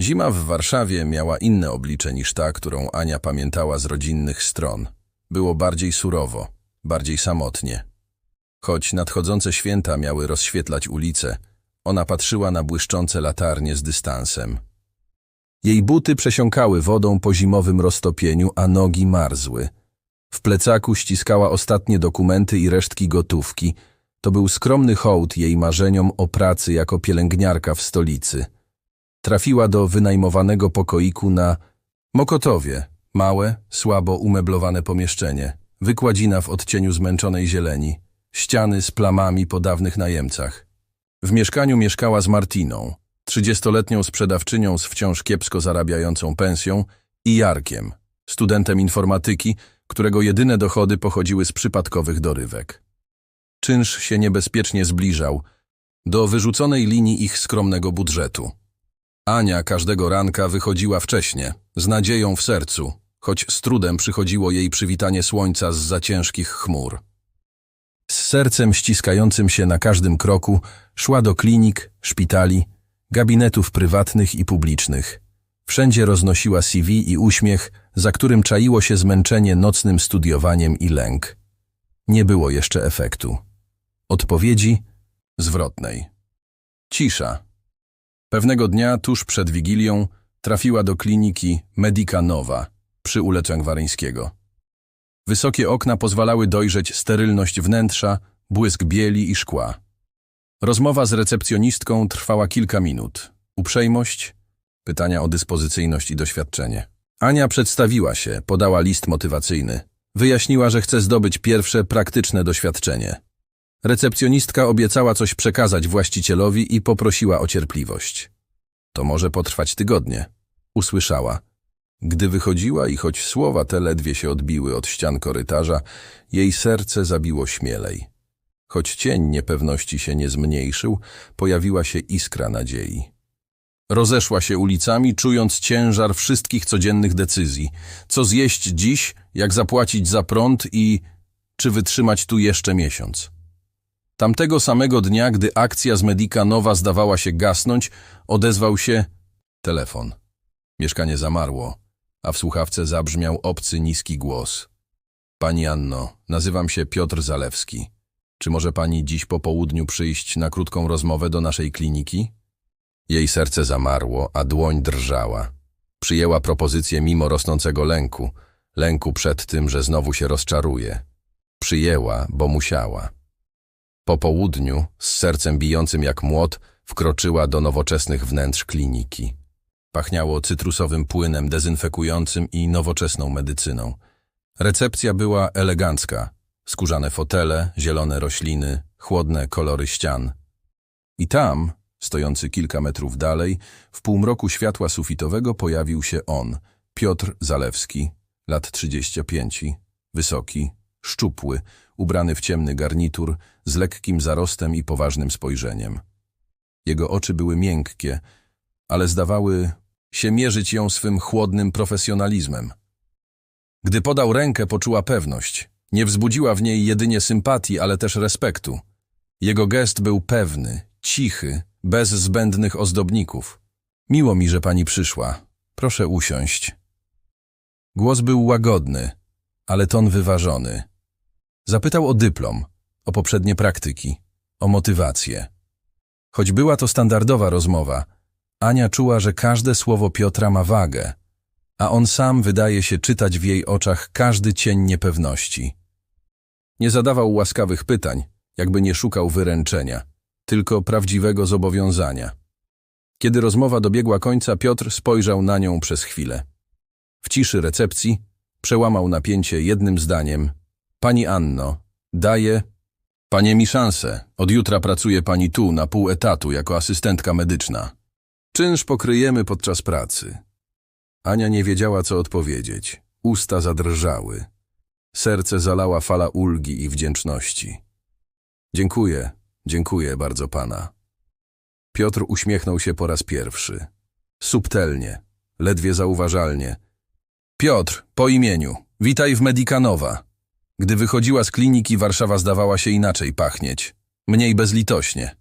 Zima w Warszawie miała inne oblicze niż ta, którą Ania pamiętała z rodzinnych stron. Było bardziej surowo, bardziej samotnie. Choć nadchodzące święta miały rozświetlać ulice, ona patrzyła na błyszczące latarnie z dystansem. Jej buty przesiąkały wodą po zimowym roztopieniu, a nogi marzły. W plecaku ściskała ostatnie dokumenty i resztki gotówki. To był skromny hołd jej marzeniom o pracy jako pielęgniarka w stolicy. Trafiła do wynajmowanego pokoiku na Mokotowie, małe, słabo umeblowane pomieszczenie, wykładzina w odcieniu zmęczonej zieleni, ściany z plamami po dawnych najemcach. W mieszkaniu mieszkała z Martiną, trzydziestoletnią sprzedawczynią z wciąż kiepsko zarabiającą pensją i Jarkiem, studentem informatyki, którego jedyne dochody pochodziły z przypadkowych dorywek. Czynsz się niebezpiecznie zbliżał do wyrzuconej linii ich skromnego budżetu. Ania każdego ranka wychodziła wcześnie, z nadzieją w sercu, choć z trudem przychodziło jej przywitanie słońca z za ciężkich chmur. Z sercem ściskającym się na każdym kroku szła do klinik, szpitali, gabinetów prywatnych i publicznych. Wszędzie roznosiła CV i uśmiech, za którym czaiło się zmęczenie nocnym studiowaniem i lęk. Nie było jeszcze efektu. Odpowiedzi zwrotnej. Cisza. Pewnego dnia, tuż przed Wigilią, trafiła do kliniki Medica Nowa przy ulicy Gwaryńskiego. Wysokie okna pozwalały dojrzeć sterylność wnętrza, błysk bieli i szkła. Rozmowa z recepcjonistką trwała kilka minut. Uprzejmość, pytania o dyspozycyjność i doświadczenie. Ania przedstawiła się, podała list motywacyjny. Wyjaśniła, że chce zdobyć pierwsze praktyczne doświadczenie. Recepcjonistka obiecała coś przekazać właścicielowi i poprosiła o cierpliwość. To może potrwać tygodnie. Usłyszała. Gdy wychodziła i choć słowa te ledwie się odbiły od ścian korytarza, jej serce zabiło śmielej. Choć cień niepewności się nie zmniejszył, pojawiła się iskra nadziei. Rozeszła się ulicami, czując ciężar wszystkich codziennych decyzji. Co zjeść dziś, jak zapłacić za prąd i czy wytrzymać tu jeszcze miesiąc. Tamtego samego dnia, gdy akcja z Medika Nowa zdawała się gasnąć, odezwał się telefon. Mieszkanie zamarło, a w słuchawce zabrzmiał obcy, niski głos. Pani Anno, nazywam się Piotr Zalewski. Czy może pani dziś po południu przyjść na krótką rozmowę do naszej kliniki? Jej serce zamarło, a dłoń drżała. Przyjęła propozycję mimo rosnącego lęku, lęku przed tym, że znowu się rozczaruje. Przyjęła, bo musiała. Po południu, z sercem bijącym jak młot, wkroczyła do nowoczesnych wnętrz kliniki. Pachniało cytrusowym płynem dezynfekującym i nowoczesną medycyną. Recepcja była elegancka. Skórzane fotele, zielone rośliny, chłodne kolory ścian. I tam, stojący kilka metrów dalej, w półmroku światła sufitowego pojawił się on, Piotr Zalewski, lat 35, wysoki, szczupły, ubrany w ciemny garnitur, z lekkim zarostem i poważnym spojrzeniem. Jego oczy były miękkie, ale zdawały się mierzyć ją swym chłodnym profesjonalizmem. Gdy podał rękę, poczuła pewność. Nie wzbudziła w niej jedynie sympatii, ale też respektu. Jego gest był pewny, cichy, bez zbędnych ozdobników. Miło mi, że pani przyszła. Proszę usiąść. Głos był łagodny, ale ton wyważony. Zapytał o dyplom, o poprzednie praktyki, o motywację. Choć była to standardowa rozmowa, Ania czuła, że każde słowo Piotra ma wagę, a on sam wydaje się czytać w jej oczach każdy cień niepewności. Nie zadawał łaskawych pytań, jakby nie szukał wyręczenia, tylko prawdziwego zobowiązania. Kiedy rozmowa dobiegła końca, Piotr spojrzał na nią przez chwilę. W ciszy recepcji przełamał napięcie jednym zdaniem. Pani Anno, daję... Panie mi szansę. Od jutra pracuje pani tu na pół etatu jako asystentka medyczna. Czynsz pokryjemy podczas pracy. Ania nie wiedziała, co odpowiedzieć. Usta zadrżały. Serce zalała fala ulgi i wdzięczności. Dziękuję, dziękuję bardzo pana. Piotr uśmiechnął się po raz pierwszy. Subtelnie, ledwie zauważalnie. Piotr, po imieniu, witaj w Medicanowa. Gdy wychodziła z kliniki, Warszawa zdawała się inaczej pachnieć. Mniej bezlitośnie.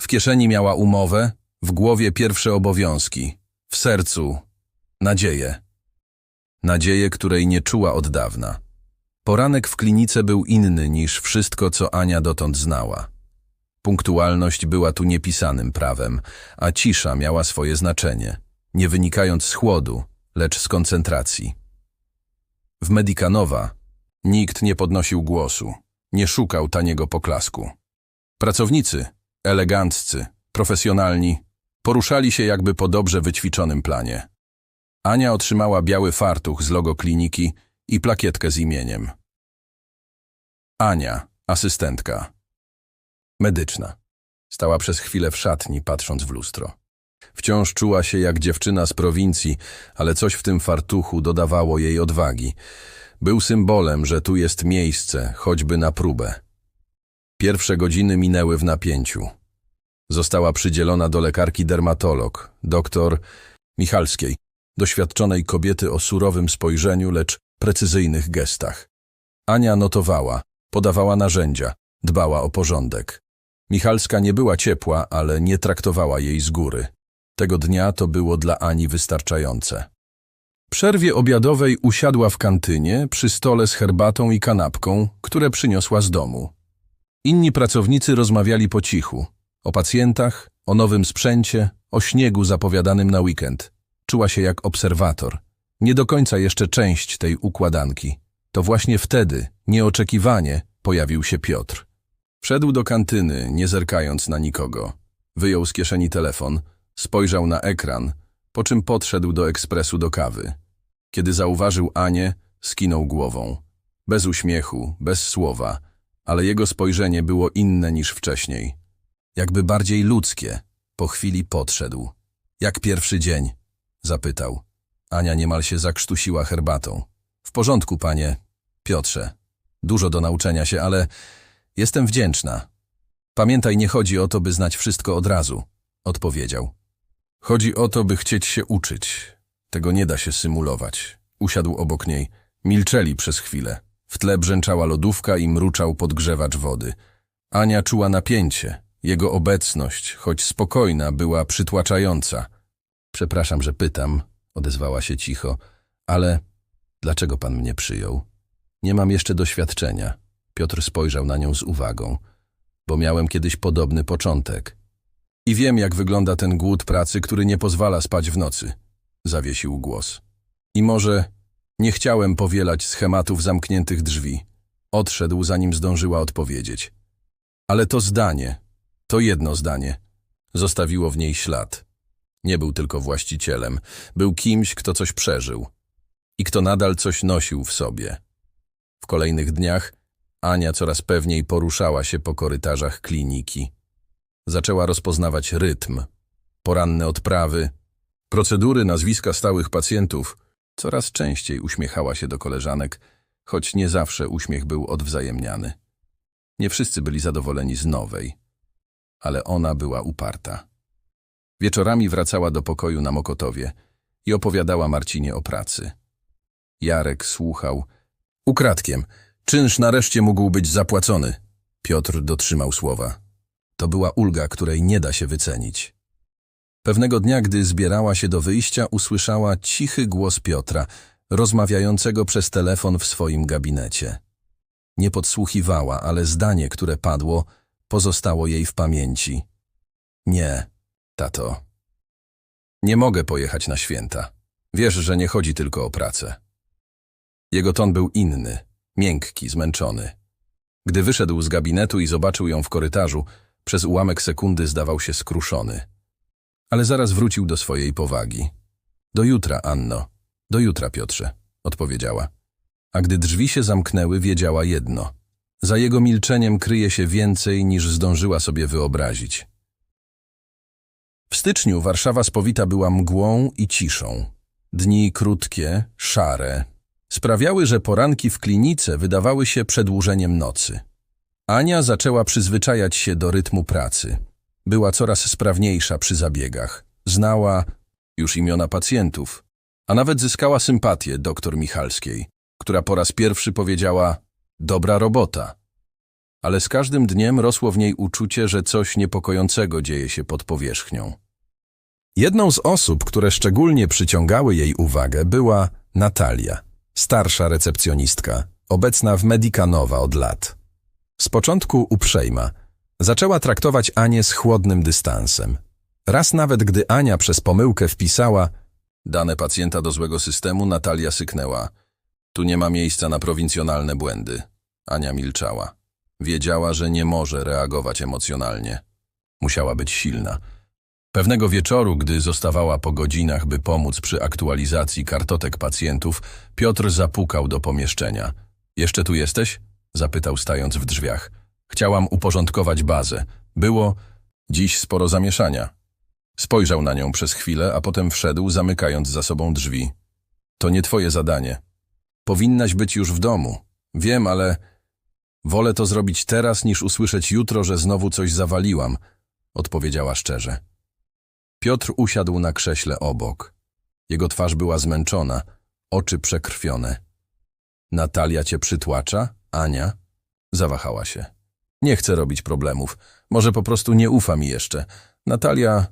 W kieszeni miała umowę, w głowie pierwsze obowiązki. W sercu nadzieję. Nadzieję, której nie czuła od dawna. Poranek w klinice był inny niż wszystko, co Ania dotąd znała. Punktualność była tu niepisanym prawem, a cisza miała swoje znaczenie, nie wynikając z chłodu, lecz z koncentracji. W Medicanowa nikt nie podnosił głosu, nie szukał taniego poklasku. Pracownicy, eleganccy, profesjonalni, poruszali się jakby po dobrze wyćwiczonym planie. Ania otrzymała biały fartuch z logo kliniki i plakietkę z imieniem. Ania, asystentka. Medyczna. Stała przez chwilę w szatni, patrząc w lustro. Wciąż czuła się jak dziewczyna z prowincji, ale coś w tym fartuchu dodawało jej odwagi. Był symbolem, że tu jest miejsce, choćby na próbę. Pierwsze godziny minęły w napięciu. Została przydzielona do lekarki dermatolog, doktor Michalskiej, doświadczonej kobiety o surowym spojrzeniu, lecz precyzyjnych gestach. Ania notowała, podawała narzędzia, dbała o porządek. Michalska nie była ciepła, ale nie traktowała jej z góry. Tego dnia to było dla Ani wystarczające. Przerwie obiadowej usiadła w kantynie przy stole z herbatą i kanapką, które przyniosła z domu. Inni pracownicy rozmawiali po cichu. O pacjentach, o nowym sprzęcie, o śniegu zapowiadanym na weekend. Czuła się jak obserwator. Nie do końca jeszcze część tej układanki. To właśnie wtedy, nieoczekiwanie, pojawił się Piotr. Wszedł do kantyny, nie zerkając na nikogo. Wyjął z kieszeni telefon, spojrzał na ekran, po czym podszedł do ekspresu do kawy. Kiedy zauważył Anię, skinął głową. Bez uśmiechu, bez słowa, ale jego spojrzenie było inne niż wcześniej. Jakby bardziej ludzkie. Po chwili podszedł. Jak pierwszy dzień? Zapytał. Ania niemal się zakrztusiła herbatą. W porządku, panie. Piotrze. Dużo do nauczenia się, ale jestem wdzięczna. Pamiętaj, nie chodzi o to, by znać wszystko od razu, odpowiedział. Chodzi o to, by chcieć się uczyć. Tego nie da się symulować. Usiadł obok niej. Milczeli przez chwilę. W tle brzęczała lodówka i mruczał podgrzewacz wody. Ania czuła napięcie. Jego obecność, choć spokojna, była przytłaczająca. Przepraszam, że pytam, odezwała się cicho, ale dlaczego pan mnie przyjął? Nie mam jeszcze doświadczenia. Piotr spojrzał na nią z uwagą, bo miałem kiedyś podobny początek. I wiem, jak wygląda ten głód pracy, który nie pozwala spać w nocy. Zawiesił głos. I może nie chciałem powielać schematów zamkniętych drzwi. Odszedł, zanim zdążyła odpowiedzieć. Ale to zdanie, to jedno zdanie, zostawiło w niej ślad. Nie był tylko właścicielem, był kimś, kto coś przeżył i kto nadal coś nosił w sobie. W kolejnych dniach Ania coraz pewniej poruszała się po korytarzach kliniki. Zaczęła rozpoznawać rytm, poranne odprawy, procedury, nazwiska stałych pacjentów. Coraz częściej uśmiechała się do koleżanek, choć nie zawsze uśmiech był odwzajemniany. Nie wszyscy byli zadowoleni z nowej, ale ona była uparta. Wieczorami wracała do pokoju na Mokotowie i opowiadała Marcinie o pracy. Jarek słuchał. Ukradkiem. Czynsz nareszcie mógł być zapłacony. Piotr dotrzymał słowa. To była ulga, której nie da się wycenić. Pewnego dnia, gdy zbierała się do wyjścia, usłyszała cichy głos Piotra, rozmawiającego przez telefon w swoim gabinecie. Nie podsłuchiwała, ale zdanie, które padło, pozostało jej w pamięci. Nie, tato. Nie mogę pojechać na święta. Wiesz, że nie chodzi tylko o pracę. Jego ton był inny, miękki, zmęczony. Gdy wyszedł z gabinetu i zobaczył ją w korytarzu, przez ułamek sekundy zdawał się skruszony. Ale zaraz wrócił do swojej powagi. Do jutra, Anno. Do jutra, Piotrze, odpowiedziała. A gdy drzwi się zamknęły, wiedziała jedno. Za jego milczeniem kryje się więcej, niż zdążyła sobie wyobrazić. W styczniu Warszawa spowita była mgłą i ciszą. Dni krótkie, szare, sprawiały, że poranki w klinice wydawały się przedłużeniem nocy. Ania zaczęła przyzwyczajać się do rytmu pracy. Była coraz sprawniejsza przy zabiegach. Znała już imiona pacjentów, a nawet zyskała sympatię doktor Michalskiej, która po raz pierwszy powiedziała dobra robota. Ale z każdym dniem rosło w niej uczucie, że coś niepokojącego dzieje się pod powierzchnią. Jedną z osób, które szczególnie przyciągały jej uwagę, była Natalia, starsza recepcjonistka, obecna w Medicanowa od lat. Z początku uprzejma, zaczęła traktować Anię z chłodnym dystansem. Raz nawet, gdy Ania przez pomyłkę wpisała dane pacjenta do złego systemu, Natalia syknęła. Tu nie ma miejsca na prowincjonalne błędy. Ania milczała. Wiedziała, że nie może reagować emocjonalnie. Musiała być silna. Pewnego wieczoru, gdy zostawała po godzinach, by pomóc przy aktualizacji kartotek pacjentów, Piotr zapukał do pomieszczenia. Jeszcze tu jesteś? zapytał stając w drzwiach. Chciałam uporządkować bazę. Było dziś sporo zamieszania. Spojrzał na nią przez chwilę, a potem wszedł, zamykając za sobą drzwi. To nie twoje zadanie. Powinnaś być już w domu. Wiem, ale wolę to zrobić teraz, niż usłyszeć jutro, że znowu coś zawaliłam, odpowiedziała szczerze. Piotr usiadł na krześle obok. Jego twarz była zmęczona, oczy przekrwione. Natalia cię przytłacza? Ania? Zawahała się. Nie chcę robić problemów. Może po prostu nie ufa mi jeszcze. Natalia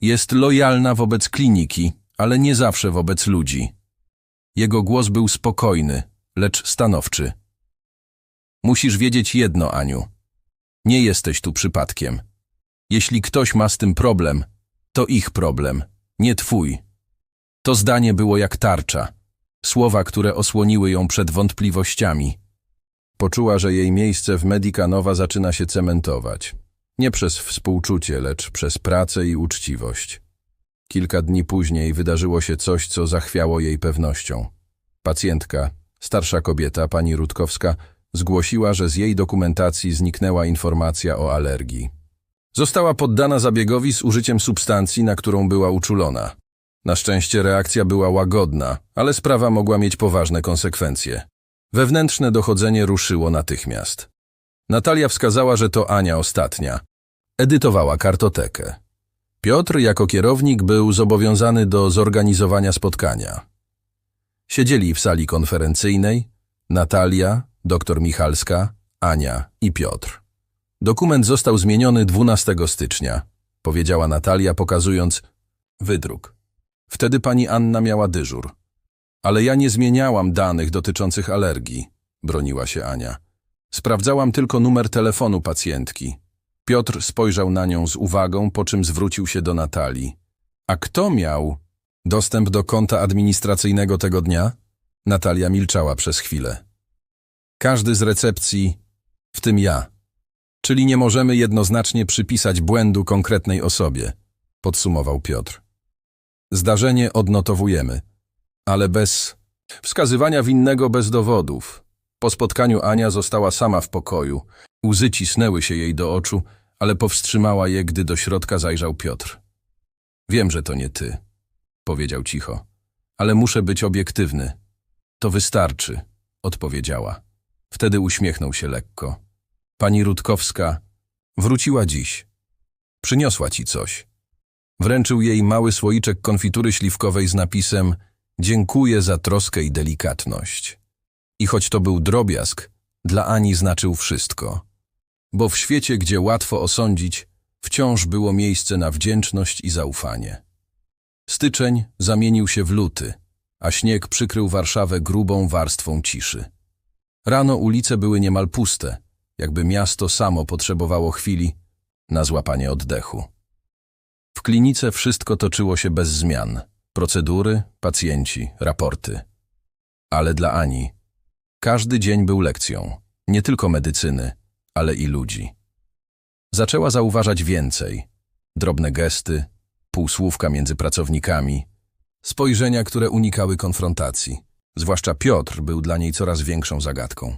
jest lojalna wobec kliniki, ale nie zawsze wobec ludzi. Jego głos był spokojny, lecz stanowczy. Musisz wiedzieć jedno, Aniu. Nie jesteś tu przypadkiem. Jeśli ktoś ma z tym problem, to ich problem, nie twój. To zdanie było jak tarcza. Słowa, które osłoniły ją przed wątpliwościami. Poczuła, że jej miejsce w Medicanowa zaczyna się cementować. Nie przez współczucie, lecz przez pracę i uczciwość. Kilka dni później wydarzyło się coś, co zachwiało jej pewnością. Pacjentka, starsza kobieta, pani Rutkowska, zgłosiła, że z jej dokumentacji zniknęła informacja o alergii. Została poddana zabiegowi z użyciem substancji, na którą była uczulona. Na szczęście reakcja była łagodna, ale sprawa mogła mieć poważne konsekwencje. Wewnętrzne dochodzenie ruszyło natychmiast. Natalia wskazała, że to Ania ostatnia. Edytowała kartotekę. Piotr jako kierownik był zobowiązany do zorganizowania spotkania. Siedzieli w sali konferencyjnej Natalia, dr Michalska, Ania i Piotr. Dokument został zmieniony 12 stycznia, powiedziała Natalia, pokazując wydruk. Wtedy pani Anna miała dyżur. Ale ja nie zmieniałam danych dotyczących alergii, broniła się Ania. Sprawdzałam tylko numer telefonu pacjentki. Piotr spojrzał na nią z uwagą, po czym zwrócił się do Natalii. A kto miał dostęp do konta administracyjnego tego dnia? Natalia milczała przez chwilę. Każdy z recepcji, w tym ja. Czyli nie możemy jednoznacznie przypisać błędu konkretnej osobie, podsumował Piotr. Zdarzenie odnotowujemy, ale bez wskazywania winnego bez dowodów. Po spotkaniu Ania została sama w pokoju. Łzy cisnęły się jej do oczu, ale powstrzymała je, gdy do środka zajrzał Piotr. Wiem, że to nie ty, powiedział cicho, ale muszę być obiektywny. To wystarczy, odpowiedziała. Wtedy uśmiechnął się lekko. Pani Rutkowska wróciła dziś. Przyniosła ci coś. Wręczył jej mały słoiczek konfitury śliwkowej z napisem Dziękuję za troskę i delikatność. I choć to był drobiazg, dla Ani znaczył wszystko. Bo w świecie, gdzie łatwo osądzić, wciąż było miejsce na wdzięczność i zaufanie. Styczeń zamienił się w luty, a śnieg przykrył Warszawę grubą warstwą ciszy. Rano ulice były niemal puste, jakby miasto samo potrzebowało chwili na złapanie oddechu. W klinice wszystko toczyło się bez zmian. Procedury, pacjenci, raporty. Ale dla Ani każdy dzień był lekcją, nie tylko medycyny, ale i ludzi. Zaczęła zauważać więcej. Drobne gesty, półsłówka między pracownikami, spojrzenia, które unikały konfrontacji. Zwłaszcza Piotr był dla niej coraz większą zagadką.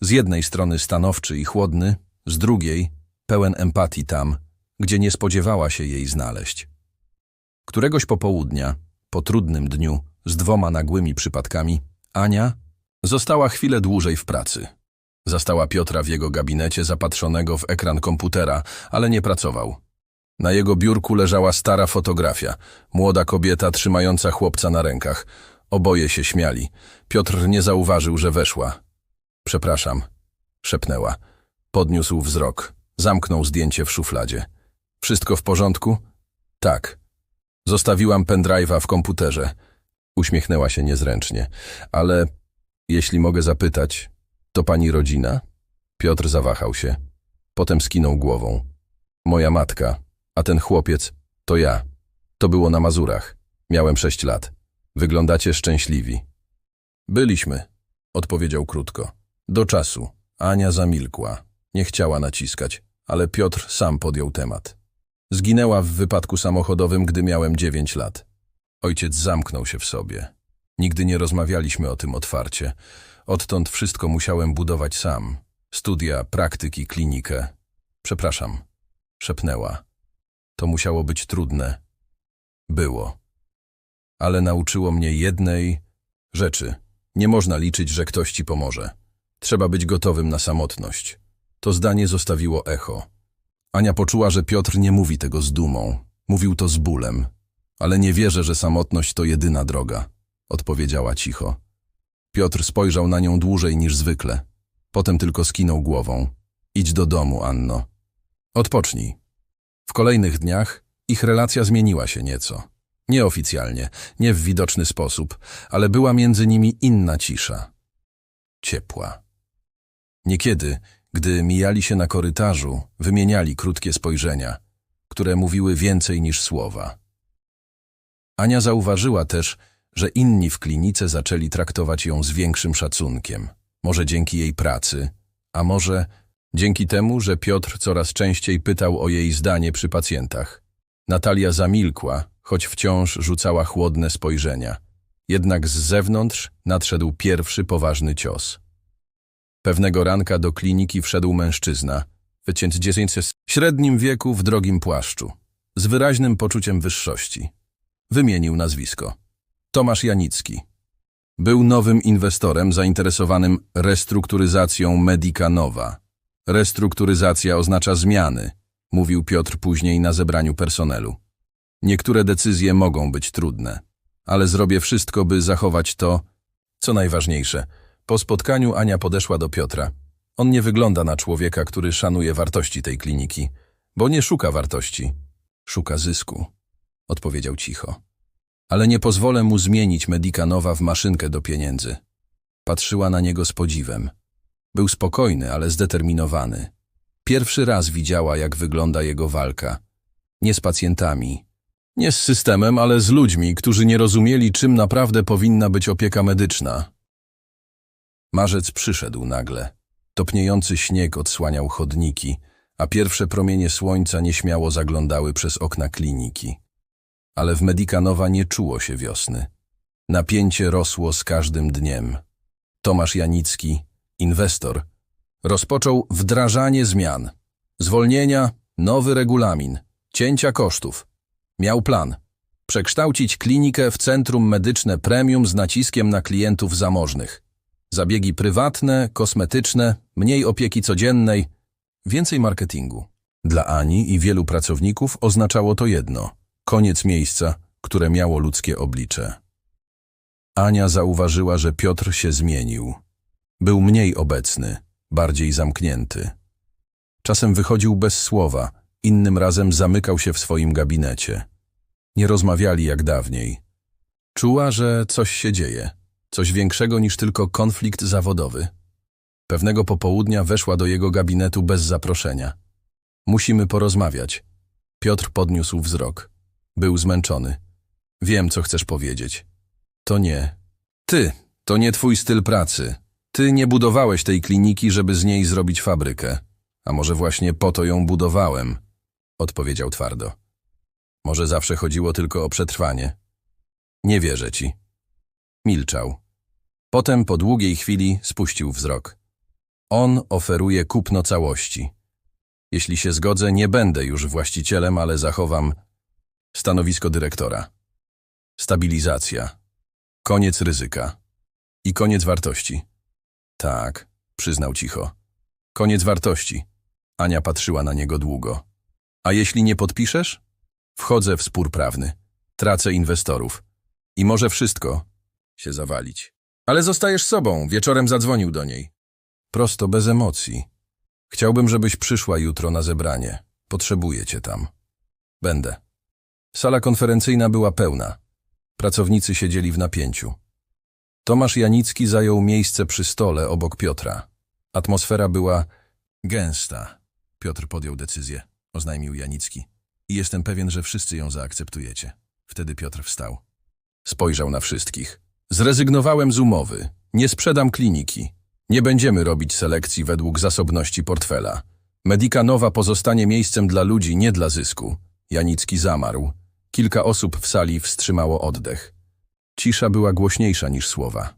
Z jednej strony stanowczy i chłodny, z drugiej pełen empatii tam, gdzie nie spodziewała się jej znaleźć. Któregoś popołudnia, po trudnym dniu, z dwoma nagłymi przypadkami, Ania została chwilę dłużej w pracy. Zastała Piotra w jego gabinecie zapatrzonego w ekran komputera, ale nie pracował. Na jego biurku leżała stara fotografia, młoda kobieta trzymająca chłopca na rękach. Oboje się śmiali. Piotr nie zauważył, że weszła. Przepraszam, szepnęła. Podniósł wzrok. Zamknął zdjęcie w szufladzie. Wszystko w porządku? Tak. Zostawiłam pendrive'a w komputerze. Uśmiechnęła się niezręcznie. Ale jeśli mogę zapytać, to pani rodzina? Piotr zawahał się. Potem skinął głową. Moja matka, a ten chłopiec to ja. To było na Mazurach. Miałem sześć lat. Wyglądacie szczęśliwi. Byliśmy, odpowiedział krótko. Do czasu. Ania zamilkła. Nie chciała naciskać, ale Piotr sam podjął temat. Zginęła w wypadku samochodowym, gdy miałem dziewięć lat. Ojciec zamknął się w sobie. Nigdy nie rozmawialiśmy o tym otwarcie. Odtąd wszystko musiałem budować sam. Studia, praktyki, klinikę. Przepraszam, szepnęła. To musiało być trudne. Było. Ale nauczyło mnie jednej rzeczy. Nie można liczyć, że ktoś ci pomoże. Trzeba być gotowym na samotność. To zdanie zostawiło echo. Ania poczuła, że Piotr nie mówi tego z dumą. Mówił to z bólem. Ale nie wierzę, że samotność to jedyna droga, odpowiedziała cicho. Piotr spojrzał na nią dłużej niż zwykle. Potem tylko skinął głową. Idź do domu, Anno. Odpocznij. W kolejnych dniach ich relacja zmieniła się nieco. Nieoficjalnie, nie w widoczny sposób, ale była między nimi inna cisza. Ciepła. Niekiedy, gdy mijali się na korytarzu, wymieniali krótkie spojrzenia, które mówiły więcej niż słowa. Ania zauważyła też, że inni w klinice zaczęli traktować ją z większym szacunkiem. Może dzięki jej pracy, a może dzięki temu, że Piotr coraz częściej pytał o jej zdanie przy pacjentach. Natalia zamilkła, choć wciąż rzucała chłodne spojrzenia. Jednak z zewnątrz nadszedł pierwszy poważny cios. Pewnego ranka do kliniki wszedł mężczyzna, wycięty w średnim wieku w drogim płaszczu, z wyraźnym poczuciem wyższości. Wymienił nazwisko. Tomasz Janicki. Był nowym inwestorem zainteresowanym restrukturyzacją Medicanowa. Restrukturyzacja oznacza zmiany, mówił Piotr później na zebraniu personelu. Niektóre decyzje mogą być trudne, ale zrobię wszystko, by zachować to, co najważniejsze. Po spotkaniu Ania podeszła do Piotra. On nie wygląda na człowieka, który szanuje wartości tej kliniki, bo nie szuka wartości. Szuka zysku, odpowiedział cicho. Ale nie pozwolę mu zmienić Medicanowa w maszynkę do pieniędzy. Patrzyła na niego z podziwem. Był spokojny, ale zdeterminowany. Pierwszy raz widziała, jak wygląda jego walka. Nie z pacjentami, nie z systemem, ale z ludźmi, którzy nie rozumieli, czym naprawdę powinna być opieka medyczna. Marzec przyszedł nagle. Topniejący śnieg odsłaniał chodniki, a pierwsze promienie słońca nieśmiało zaglądały przez okna kliniki. Ale w Medicanowa nie czuło się wiosny. Napięcie rosło z każdym dniem. Tomasz Janicki, inwestor, rozpoczął wdrażanie zmian. Zwolnienia, nowy regulamin, cięcia kosztów. Miał plan. Przekształcić klinikę w centrum medyczne premium z naciskiem na klientów zamożnych. Zabiegi prywatne, kosmetyczne, mniej opieki codziennej, więcej marketingu. Dla Ani i wielu pracowników oznaczało to jedno – koniec miejsca, które miało ludzkie oblicze. Ania zauważyła, że Piotr się zmienił. Był mniej obecny, bardziej zamknięty. Czasem wychodził bez słowa, innym razem zamykał się w swoim gabinecie. Nie rozmawiali jak dawniej. Czuła, że coś się dzieje, coś większego niż tylko konflikt zawodowy. Pewnego popołudnia weszła do jego gabinetu bez zaproszenia. Musimy porozmawiać. Piotr podniósł wzrok. Był zmęczony. Wiem, co chcesz powiedzieć. To nie. Ty, to nie twój styl pracy. Ty nie budowałeś tej kliniki, żeby z niej zrobić fabrykę. A może właśnie po to ją budowałem? Odpowiedział twardo. Może zawsze chodziło tylko o przetrwanie. Nie wierzę ci. Milczał. Potem po długiej chwili spuścił wzrok. On oferuje kupno całości. Jeśli się zgodzę, nie będę już właścicielem, ale zachowam stanowisko dyrektora. Stabilizacja. Koniec ryzyka. I koniec wartości. Tak, przyznał cicho. Koniec wartości. Ania patrzyła na niego długo. A jeśli nie podpiszesz? Wchodzę w spór prawny. Tracę inwestorów. I może wszystko się zawalić. Ale zostajesz sobą. Wieczorem zadzwonił do niej. Prosto, bez emocji. Chciałbym, żebyś przyszła jutro na zebranie. Potrzebuję cię tam. Będę. Sala konferencyjna była pełna. Pracownicy siedzieli w napięciu. Tomasz Janicki zajął miejsce przy stole obok Piotra. Atmosfera była gęsta. Piotr podjął decyzję, oznajmił Janicki. I jestem pewien, że wszyscy ją zaakceptujecie. Wtedy Piotr wstał. Spojrzał na wszystkich. Zrezygnowałem z umowy. Nie sprzedam kliniki. Nie będziemy robić selekcji według zasobności portfela. Medika Nowa pozostanie miejscem dla ludzi, nie dla zysku. Janicki zamarł. Kilka osób w sali wstrzymało oddech. Cisza była głośniejsza niż słowa.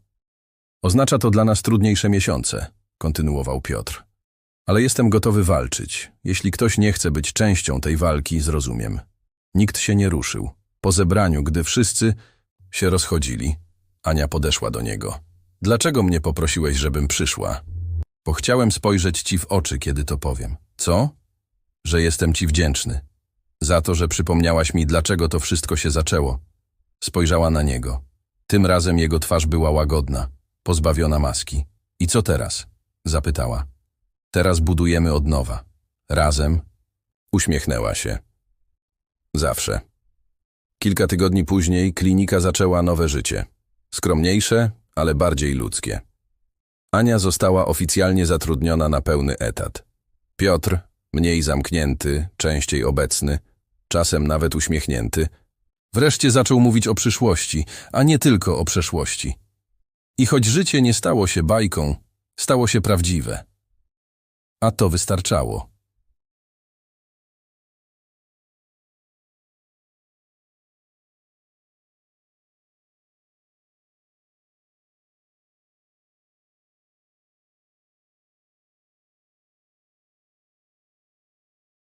Oznacza to dla nas trudniejsze miesiące, kontynuował Piotr. Ale jestem gotowy walczyć. Jeśli ktoś nie chce być częścią tej walki, zrozumiem. Nikt się nie ruszył. Po zebraniu, gdy wszyscy się rozchodzili, Ania podeszła do niego. Dlaczego mnie poprosiłeś, żebym przyszła? Bo chciałem spojrzeć ci w oczy, kiedy to powiem. Co? Że jestem ci wdzięczny. Za to, że przypomniałaś mi, dlaczego to wszystko się zaczęło. Spojrzała na niego. Tym razem jego twarz była łagodna, pozbawiona maski. I co teraz? Zapytała. Teraz budujemy od nowa. Razem. Uśmiechnęła się. Zawsze. Kilka tygodni później klinika zaczęła nowe życie. Skromniejsze, ale bardziej ludzkie. Ania została oficjalnie zatrudniona na pełny etat. Piotr, mniej zamknięty, częściej obecny, czasem nawet uśmiechnięty, wreszcie zaczął mówić o przyszłości, a nie tylko o przeszłości. I choć życie nie stało się bajką, stało się prawdziwe. A to wystarczało.